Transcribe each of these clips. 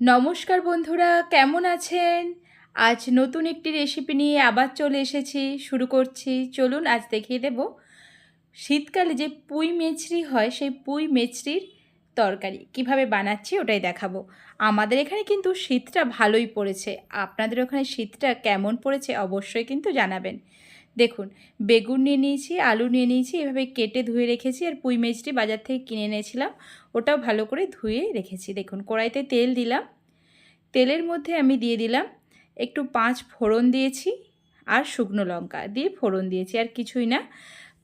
নমস্কার বন্ধুরা, কেমন আছেন? আজ নতুন একটি রেসিপি নিয়ে আবার চলে এসেছি, শুরু করছি। চলুন আজ দেখিয়ে দেব। শীতকালে যে পুঁই মেচড়ি হয়, সেই পুঁই মেচড়ির তরকারি। কীভাবে বানাচ্ছি ওটাই দেখাবো। আমাদের এখানে কিন্তু শীতটা ভালোই পড়েছে। আপনাদের ওখানে শীতটা কেমন পড়েছে অবশ্যই কিন্তু জানাবেন। দেখুন, বেগুন নিয়ে নিয়েছি, আলু নিয়ে নিয়েছি, এভাবে কেটে ধুয়ে রেখেছি আর পুঁই মেচড়ি বাজার থেকে কিনে এনেছিলাম। ওটাও ভালো করে ধুয়ে রেখেছি। দেখুন, কড়াইতে তেল দিলাম। তেলের মধ্যে আমি দিয়ে দিলাম একটু পাঁচ ফোড়ন দিয়েছি আর শুকনো লঙ্কা দিয়ে ফোড়ন দিয়েছি। আর কিছুই না,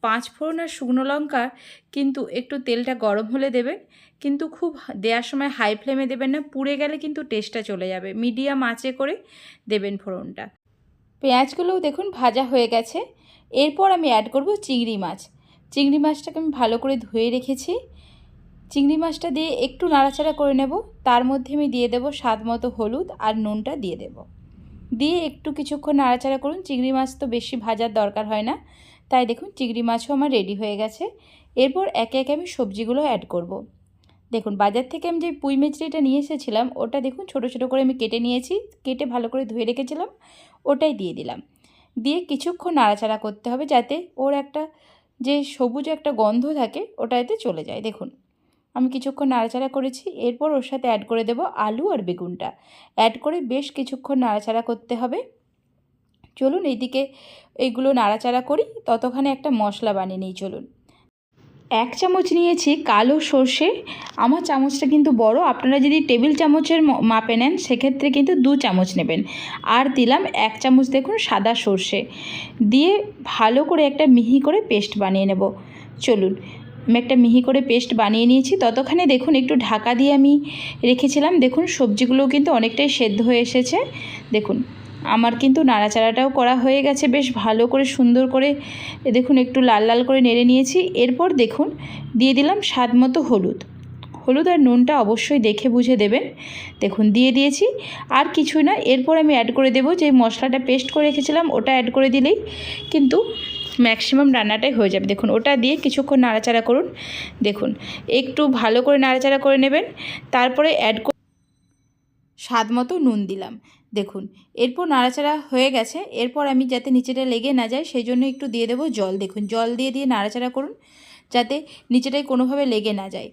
পাঁচ ফোড়ন আর শুকনো লঙ্কা কিন্তু একটু তেলটা গরম হলে দেবেন, কিন্তু খুব দেওয়ার সময় হাই ফ্লেমে দেবেন না, পুড়ে গেলে কিন্তু টেস্টটা চলে যাবে। মিডিয়াম আঁচে করে দেবেন ফোড়নটা। পেঁয়াজগুলোও দেখুন ভাজা হয়ে গেছে। এরপর আমি অ্যাড করব চিংড়ি মাছ। চিংড়ি মাছটাকে আমি ভালো করে ধুয়ে রেখেছি। চিংড়ি মাছটা দিয়ে একটু নাড়াচাড়া করে নেব। তার মধ্যে আমি দিয়ে দেব স্বাদ মতো হলুদ আর নুনটা দিয়ে দেব। দিয়ে একটু কিছুক্ষণ নাড়াচাড়া করুন। চিংড়ি মাছ তো বেশি ভাজার দরকার হয় না। তাই দেখুন, চিংড়ি মাছও আমার রেডি হয়ে গেছে। এরপর একে একে আমি সবজিগুলো অ্যাড করব। দেখুন, বাজার থেকে আমি যে পুঁই মেচড়িটা নিয়ে এসেছিলাম, ওটা দেখুন, ছোট ছোট করে আমি কেটে নিয়েছি, কেটে ভালো করে ধুয়ে রেখেছিলাম, ওটাই দিয়ে দিলাম। দিয়ে কিছুক্ষণ নাড়াচাড়া করতে হবে যাতে ওর একটা যে সবুজ একটা গন্ধ থাকে, ওটা এতে চলে যায়। দেখুন, আমি কিছুক্ষণ নাড়াচাড়া করেছি, এরপর ওর সাথে অ্যাড করে দেব আলু আর বেগুনটা। অ্যাড করে বেশ কিছুক্ষণ নাড়াচাড়া করতে হবে। চলুন, এইদিকে এইগুলো নাড়াচাড়া করি, ততক্ষণে একটা মশলা বানিয়ে নিই, চলুন। এক চামচ নিয়েছি কালো সর্ষে। আমার চামচটা কিন্তু বড়। আপনারা যদি টেবিল চামচের মাপে নেন, সেক্ষেত্রে কিন্তু দু চামচ নেবেন। আর দিলাম এক চামচ দেখুন সাদা সর্ষে। দিয়ে ভালো করে একটা মিহি করে পেস্ট বানিয়ে নেব। চলুন, আমি একটা মিহি করে পেস্ট বানিয়ে নিয়েছি। ততক্ষণে দেখুন একটু ঢাকা দিয়ে আমি রেখেছিলাম। দেখুন সবজিগুলোও কিন্তু অনেকটাই সেদ্ধ হয়ে এসেছে। দেখুন আমার কিন্তু নাড়াচাড়াটাও করা হয়ে গেছে বেশ ভালো করে সুন্দর করে। দেখুন, একটু লাল লাল করে নেড়ে নিয়েছি। এরপর দেখুন, দিয়ে দিলাম স্বাদ মতো হলুদ। হলুদ আর নুনটা অবশ্যই দেখে বুঝে দেবেন। দেখুন, দিয়ে দিয়েছি। আর কিছুই না, এরপর আমি অ্যাড করে দেবো। যে মশলাটা পেস্ট করে রেখেছিলাম, ওটা অ্যাড করে দিলেই কিন্তু ম্যাক্সিমাম রান্নাটাই হয়ে যাবে। দেখুন, ওটা দিয়ে কিছুক্ষণ নাড়াচাড়া করুন। দেখুন, একটু ভালো করে নাড়াচাড়া করে নেবেন। তারপরে অ্যাড স্বাদ মতো নুন দিলাম। দেখুন, এরপর নাড়াচাড়া হয়ে গেছে। এরপর আমি যাতে নিচেটা লেগে না যায় সেই জন্য একটু দিয়ে দেবো জল। দেখুন, জল দিয়ে দিয়ে নাড়াচাড়া করুন, যাতে নিচেটায় কোনোভাবে লেগে না যায়।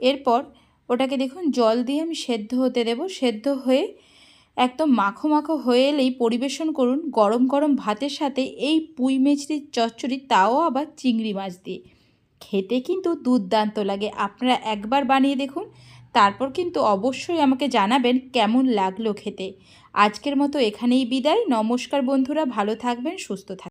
এরপর ওটাকে দেখুন, জল দিয়ে আমি সেদ্ধ হতে দেব। সেদ্ধ হয়ে একদম মাখো মাখো হয়ে এলেই পরিবেশন করুন গরম গরম ভাতের সাথে এই পুঁই মেচড়ির চচ্চড়ি, তাও আবার চিংড়ি মাছ দিয়ে। খেতে কিন্তু দুর্দান্ত লাগে। আপনারা একবার বানিয়ে দেখুন তারপর কিন্তু অবশ্যই আমাকে জানাবেন কেমন লাগল খেতে। আজকের মতো এখানেই বিদায়। নমস্কার বন্ধুরা, ভালো থাকবেন, সুস্থ থাকবেন